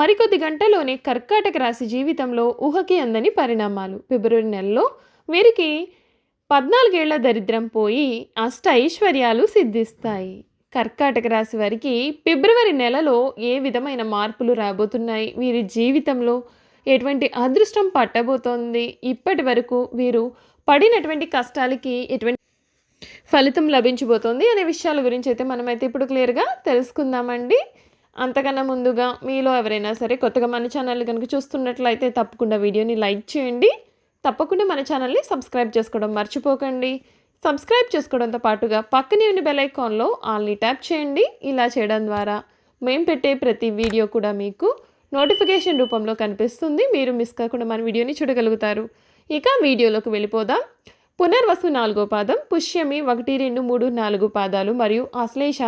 మరికొద్ది గంటలోనే కర్కాటక రాశి జీవితంలో ఊహకి అందని పరిణామాలు. ఫిబ్రవరి నెలలో వీరికి పద్నాలుగేళ్ళ దరిద్రం పోయి అష్ట ఐశ్వర్యాలు సిద్ధిస్తాయి. కర్కాటక రాశి వారికి ఫిబ్రవరి నెలలో ఏ విధమైన మార్పులు రాబోతున్నాయి? వీరి జీవితంలో ఎటువంటి అదృష్టం పట్టబోతోంది? ఇప్పటి వరకు వీరు పడినటువంటి కష్టాలకి ఎటువంటి ఫలితం లభించబోతోంది? అనే విషయాల గురించి అయితే మనమైతే ఇప్పుడు క్లియర్గా తెలుసుకుందామండి. అంతకన్నా ముందుగా మీలో ఎవరైనా సరే కొత్తగా మన ఛానల్ కనుక చూస్తున్నట్లయితే తప్పకుండా వీడియోని లైక్ చేయండి. తప్పకుండా మన ఛానల్ని సబ్స్క్రైబ్ చేసుకోవడం మర్చిపోకండి. సబ్స్క్రైబ్ చేసుకోవడంతో పాటుగా పక్కనే ఉన్న బెల్ ఐకాన్లో ఆల్ని ట్యాప్ చేయండి. ఇలా చేయడం ద్వారా మేము పెట్టే ప్రతి వీడియో కూడా మీకు నోటిఫికేషన్ రూపంలో కనిపిస్తుంది. మీరు మిస్ కాకుండా మన వీడియోని చూడగలుగుతారు. ఇక వీడియోలోకి వెళ్ళిపోదాం. పునర్వసు నాలుగో పాదం పుష్యమి ఒకటి రెండు మూడు నాలుగు పాదాలు మరియు ఆశ్లేష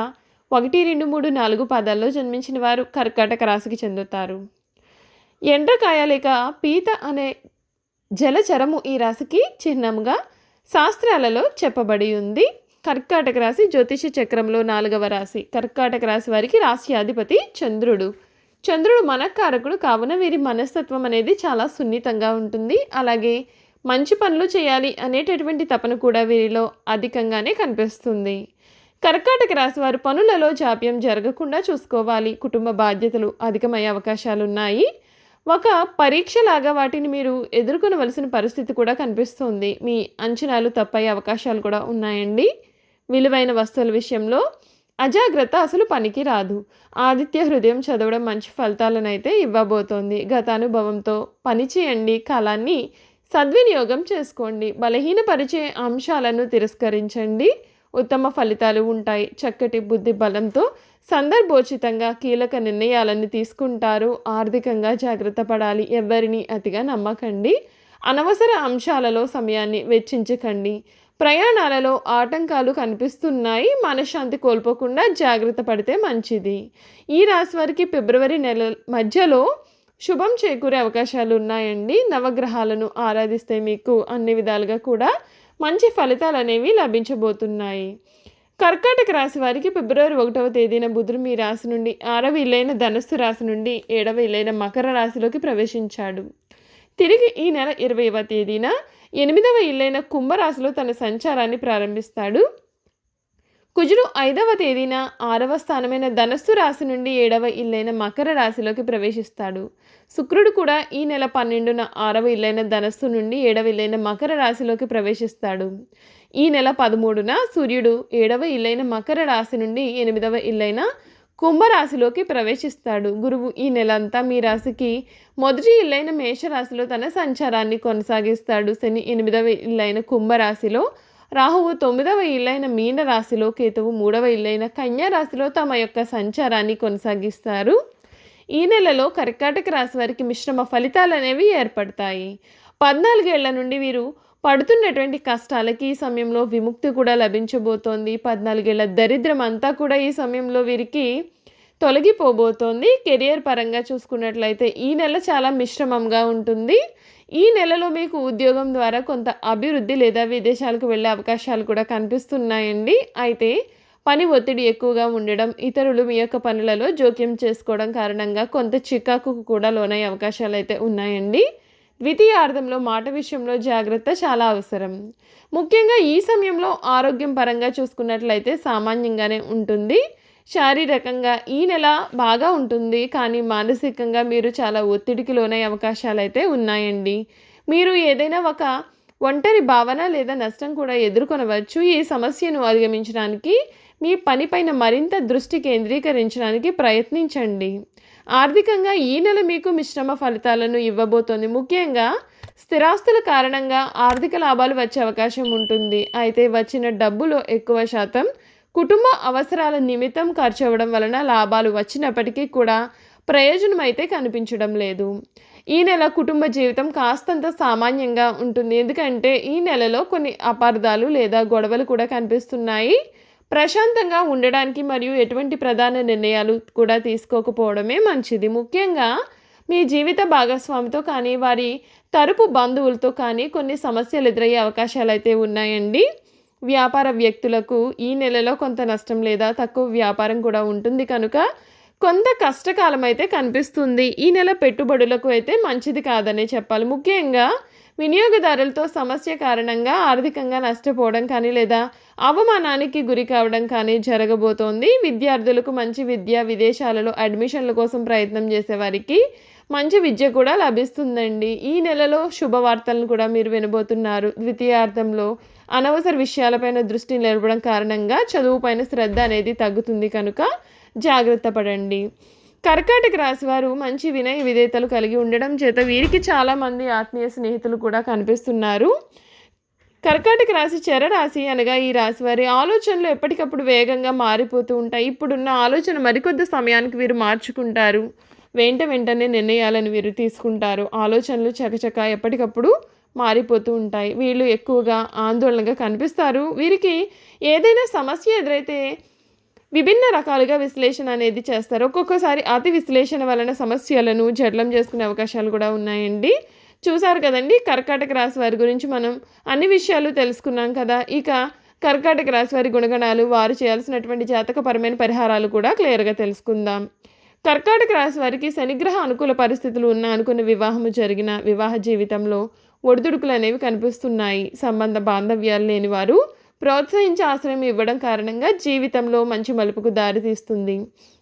ఒకటి రెండు మూడు నాలుగు పాదాల్లో జన్మించిన వారు కర్కాటక రాశికి చెందుతారు. ఎండ్రకాయ లేక పీత అనే జలచరము ఈ రాశికి చిహ్నంగా శాస్త్రాలలో చెప్పబడి ఉంది. కర్కాటక రాశి జ్యోతిష చక్రంలో నాలుగవ రాశి. కర్కాటక రాశి వారికి రాశ్యాధిపతి చంద్రుడు. చంద్రుడు మనకారకుడు కావున వీరి మనస్తత్వం అనేది చాలా సున్నితంగా ఉంటుంది. అలాగే మంచి పనులు చేయాలి అనేటటువంటి తపన కూడా వీరిలో అధికంగానే కనిపిస్తుంది. కర్కాటక రాశి వారు పనులలో జాప్యం జరగకుండా చూసుకోవాలి. కుటుంబ బాధ్యతలు అధికమయ్యే అవకాశాలు ఉన్నాయి ఒక పరీక్షలాగా వాటిని మీరు ఎదుర్కొనవలసిన పరిస్థితి కూడా కనిపిస్తుంది. మీ అంచనాలు తప్పయ్యే అవకాశాలు కూడా ఉన్నాయండి. విలువైన వస్తువుల విషయంలో అజాగ్రత్త అసలు పనికి రాదు. ఆదిత్య హృదయం చదవడం మంచి ఫలితాలను అయితే ఇవ్వబోతోంది. గతానుభవంతో పని చేయండి. కాలాన్ని సద్వినియోగం చేసుకోండి. బలహీనపరిచే అంశాలను తిరస్కరించండి. ఉత్తమ ఫలితాలు ఉంటాయి. చక్కటి బుద్ధి బలంతో సందర్భోచితంగా కీలక నిర్ణయాలన్నీ తీసుకుంటారు. ఆర్థికంగా జాగ్రత్త పడాలి. ఎవరిని అతిగా నమ్మకండి. అనవసర అంశాలలో సమయాన్ని వెచ్చించకండి. ప్రయాణాలలో ఆటంకాలు కనిపిస్తున్నాయి. మనశ్శాంతి కోల్పోకుండా జాగ్రత్త పడితే మంచిది. ఈ రాశి వారికి ఫిబ్రవరి నెల మధ్యలో శుభం చేకూరే అవకాశాలు ఉన్నాయండి. నవగ్రహాలను ఆరాధిస్తే మీకు అన్ని విధాలుగా కూడా మంచి ఫలితాలు అనేవి లభించబోతున్నాయి. కర్కాటక రాశి వారికి ఫిబ్రవరి ఒకటవ తేదీన బుధుడు మీ రాశి నుండి ఆరవ ఇల్లైన ధనస్సు రాశి నుండి ఏడవ ఇల్లైన మకర రాశిలోకి ప్రవేశించాడు. తిరిగి ఈ నెల ఇరవైవ తేదీన ఎనిమిదవ ఇల్లైన కుంభరాశిలో తన సంచారాన్ని ప్రారంభిస్తాడు. కుజుడు ఐదవ తేదీన ఆరవ స్థానమైన ధనస్సు రాశి నుండి ఏడవ ఇల్లైన మకర రాశిలోకి ప్రవేశిస్తాడు. శుక్రుడు కూడా ఈ నెల పన్నెండున ఆరవ ఇల్లైన ధనస్సు నుండి ఏడవ ఇల్లైన మకర రాశిలోకి ప్రవేశిస్తాడు. ఈ నెల పదమూడున సూర్యుడు ఏడవ ఇల్లైన మకర రాశి నుండి ఎనిమిదవ ఇల్లైన కుంభరాశిలోకి ప్రవేశిస్తాడు. గురువు ఈ నెలంతా మీ రాశికి మొదటి ఇల్లైన మేషరాశిలో తన సంచారాన్ని కొనసాగిస్తాడు. శని ఎనిమిదవ ఇల్లైన కుంభరాశిలో రాహువు తొమ్మిదవ ఇల్లైన మీన రాశిలో కేతువు మూడవ ఇల్లైన కన్యా రాశిలో తమ యొక్క సంచారాన్ని కొనసాగిస్తారు. ఈ నెలలో కర్కాటక రాశి వారికి మిశ్రమ ఫలితాలు అనేవి ఏర్పడతాయి. పద్నాలుగేళ్ళ నుండి వీరు పడుతున్నటువంటి కష్టాలకి ఈ సమయంలో విముక్తి కూడా లభించబోతోంది. పద్నాలుగేళ్ళ దరిద్రం అంతా కూడా ఈ సమయంలో వీరికి తొలగిపోబోతోంది. కెరియర్ పరంగా చూసుకున్నట్లయితే ఈ నెల చాలా మిశ్రమంగా ఉంటుంది. ఈ నెలలో మీకు ఉద్యోగం ద్వారా కొంత అభివృద్ధి లేదా విదేశాలకు వెళ్ళే అవకాశాలు కూడా కనిపిస్తున్నాయండి. అయితే పని ఒత్తిడి ఎక్కువగా ఉండడం ఇతరులు మీ యొక్క పనులలో జోక్యం చేసుకోవడం కారణంగా కొంత చికాకు కూడా లోనయ్యే అవకాశాలు అయితే ఉన్నాయండి. ద్వితీయార్థంలో మాట విషయంలో జాగ్రత్త చాలా అవసరం. ముఖ్యంగా ఈ సమయంలో ఆరోగ్యం పరంగా చూసుకున్నట్లయితే సామాన్యంగానే ఉంటుంది. శారీరకంగా ఈ నెల బాగా ఉంటుంది కానీ మానసికంగా మీరు చాలా ఒత్తిడికి లోనయ్యే అవకాశాలు అయితే ఉన్నాయండి. మీరు ఏదైనా ఒక ఒంటరి భావన లేదా నష్టం కూడా ఎదుర్కొనవచ్చు. ఈ సమస్యను అధిగమించడానికి మీ పనిపైన మరింత దృష్టి కేంద్రీకరించడానికి ప్రయత్నించండి. ఆర్థికంగా ఈ నెల మీకు మిశ్రమ ఫలితాలను ఇవ్వబోతోంది. ముఖ్యంగా స్థిరాస్తుల కారణంగా ఆర్థిక లాభాలు వచ్చే అవకాశం ఉంటుంది. అయితే వచ్చిన డబ్బులో ఎక్కువ శాతం కుటుంబ అవసరాల నిమిత్తం ఖర్చు అవ్వడం వలన లాభాలు వచ్చినప్పటికీ కూడా ప్రయోజనం అయితే కనిపించడం లేదు. ఈ నెల కుటుంబ జీవితం కాస్తంత సామాన్యంగా ఉంటుంది. ఎందుకంటే ఈ నెలలో కొన్ని అపార్థాలు లేదా గొడవలు కూడా కనిపిస్తున్నాయి. ప్రశాంతంగా ఉండడానికి మరియు ఎటువంటి ప్రధాన నిర్ణయాలు కూడా తీసుకోకపోవడమే మంచిది. ముఖ్యంగా మీ జీవిత భాగస్వామితో కానీ వారి తరపు బంధువులతో కానీ కొన్ని సమస్యలు ఎదురయ్యే అవకాశాలు అయితే ఉన్నాయండి. వ్యాపార వ్యక్తులకు ఈ నెలలో కొంత నష్టం లేదా తక్కువ వ్యాపారం కూడా ఉంటుంది కనుక కొంత కష్టకాలం అయితే కనిపిస్తుంది. ఈ నెల పెట్టుబడులకు అయితే మంచిది కాదనే చెప్పాలి. ముఖ్యంగా వినియోగదారులతో సమస్య కారణంగా ఆర్థికంగా నష్టపోవడం కానీ లేదా అవమానానికి గురి కావడం కానీ జరగబోతోంది. విద్యార్థులకు మంచి విద్య విదేశాలలో అడ్మిషన్ల కోసం ప్రయత్నం చేసేవారికి మంచి విద్య కూడా లభిస్తుందండి. ఈ నెలలో శుభవార్తలను కూడా మీరు వినబోతున్నారు. ద్వితీయార్థంలో అనవసర విషయాలపైన దృష్టి నిలపడం కారణంగా చదువుపైన శ్రద్ధ అనేది తగ్గుతుంది కనుక జాగ్రత్త పడండి. కర్కాటక రాశి వారు మంచి వినయ విధేతలు కలిగి ఉండడం చేత వీరికి చాలామంది ఆత్మీయ స్నేహితులు కూడా కనిపిస్తున్నారు. కర్కాటక రాశి చెర రాశి అనగా ఈ రాశి వారి ఆలోచనలు ఎప్పటికప్పుడు వేగంగా మారిపోతూ ఉంటాయి. ఇప్పుడున్న ఆలోచన మరికొద్ది సమయానికి వీరు మార్చుకుంటారు. వెంట వెంటనే నిర్ణయాలను వీరు తీసుకుంటారు. ఆలోచనలు చకచక ఎప్పటికప్పుడు మారిపోతూ ఉంటాయి. వీళ్ళు ఎక్కువగా ఆందోళనగా కనిపిస్తారు. వీరికి ఏదైనా సమస్య ఎదురైతే విభిన్న రకాలుగా విశ్లేషణ అనేది చేస్తారు. ఒక్కొక్కసారి అతి విశ్లేషణ వలన సమస్యలను జడ్లం చేసుకునే అవకాశాలు కూడా ఉన్నాయండి. చూసారు కదండి కర్కాటక రాశి వారి గురించి మనం అన్ని విషయాలు తెలుసుకున్నాం కదా. ఇక కర్కాటక రాశి వారి గుణగణాలు వారు చేయాల్సినటువంటి జాతకపరమైన పరిహారాలు కూడా క్లియర్గా తెలుసుకుందాం. కర్కాటక రాశి వారికి శనిగ్రహ అనుకూల పరిస్థితులు ఉన్న అనుకున్న వివాహము జరిగిన వివాహ జీవితంలో ఒడిదుడుకులు అనేవి కనిపిస్తున్నాయి. సంబంధ బాంధవ్యాలు లేని వారు ప్రోత్సహించి ఆశ్రయం ఇవ్వడం కారణంగా జీవితంలో మంచి మలుపుకు దారితీస్తుంది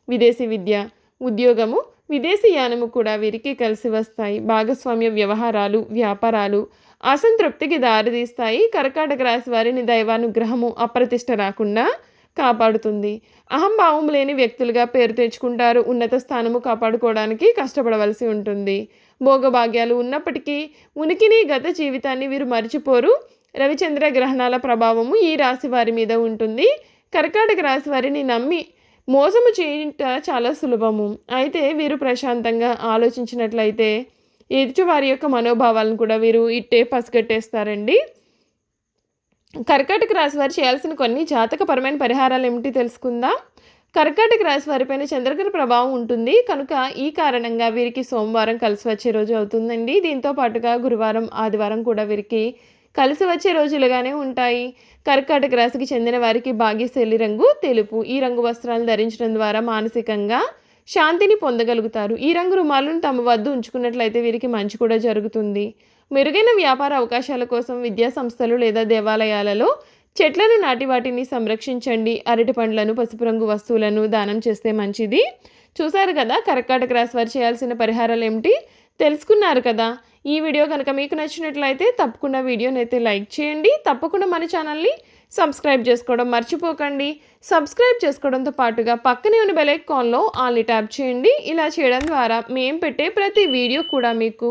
విదేశీ విద్య ఉద్యోగము విదేశీ యానము కూడా వీరికి కలిసి వస్తాయి. భాగస్వామ్య వ్యవహారాలు వ్యాపారాలు అసంతృప్తికి దారితీస్తాయి. కర్కాటక రాశి వారిని దైవానుగ్రహము అప్రతిష్ట రాకుండా కాపాడుతుంది. అహంభావం లేని వ్యక్తులుగా పేరు తెచ్చుకుంటారు. ఉన్నత స్థానము కాపాడుకోవడానికి కష్టపడవలసి ఉంటుంది. భోగభాగ్యాలు ఉన్నప్పటికీ ఉనికిని గత జీవితాన్ని వీరు మర్చిపోరు. రవిచంద్ర గ్రహణాల ప్రభావము ఈ రాశి వారి మీద ఉంటుంది. కర్కాటక రాశి వారిని నమ్మి మోసము చేయుట చాలా సులభము. అయితే వీరు ప్రశాంతంగా ఆలోచించినట్లయితే ఎదుటి వారి యొక్క మనోభావాలను కూడా వీరు ఇట్టే పసిగట్టేస్తారండి. కర్కాటక రాశి వారు చేయాల్సిన కొన్ని జాతకపరమైన పరిహారాలు ఏమిటి తెలుసుకుందాం. కర్కాటక రాశి వారిపైన చంద్రగ్రహ ప్రభావం ఉంటుంది. కనుక ఈ కారణంగా వీరికి సోమవారం కలిసి వచ్చే రోజు అవుతుందండి. దీంతో పాటుగా గురువారం ఆదివారం కూడా వీరికి కలిసి వచ్చే రోజులుగానే ఉంటాయి. కర్కాటక రాశికి చెందిన వారికి భాగ్యశైలి రంగు తెలుపు ఈ రంగు వస్త్రాలు ధరించడం ద్వారా మానసికంగా శాంతిని పొందగలుగుతారు. ఈ రంగు రుమాలను తమ వద్ద ఉంచుకున్నట్లయితే వీరికి మంచి కూడా జరుగుతుంది. మెరుగైన వ్యాపార అవకాశాల కోసం విద్యా సంస్థలు లేదా దేవాలయాలలో చెట్లను నాటి వాటిని సంరక్షించండి. అరటి పండ్లను పసుపు రంగు వస్తువులను దానం చేస్తే మంచిది. చూశారు కదా కర్కాటక రాశి వారు చేయాల్సిన పరిహారాలు ఏమిటి? తెలుసుకున్నారు కదా. ఈ వీడియో కనుక మీకు నచ్చినట్లయితే తప్పకుండా వీడియోని అయితే లైక్ చేయండి. తప్పకుండా మన ఛానల్ని సబ్స్క్రైబ్ చేసుకోవడం మర్చిపోకండి. సబ్స్క్రైబ్ చేసుకోవడంతో పాటుగా పక్కనే ఉన్న బెల్ ఐకాన్లో ఆల్ని ట్యాప్ చేయండి. ఇలా చేయడం ద్వారా మేము పెట్టే ప్రతి వీడియో కూడా మీకు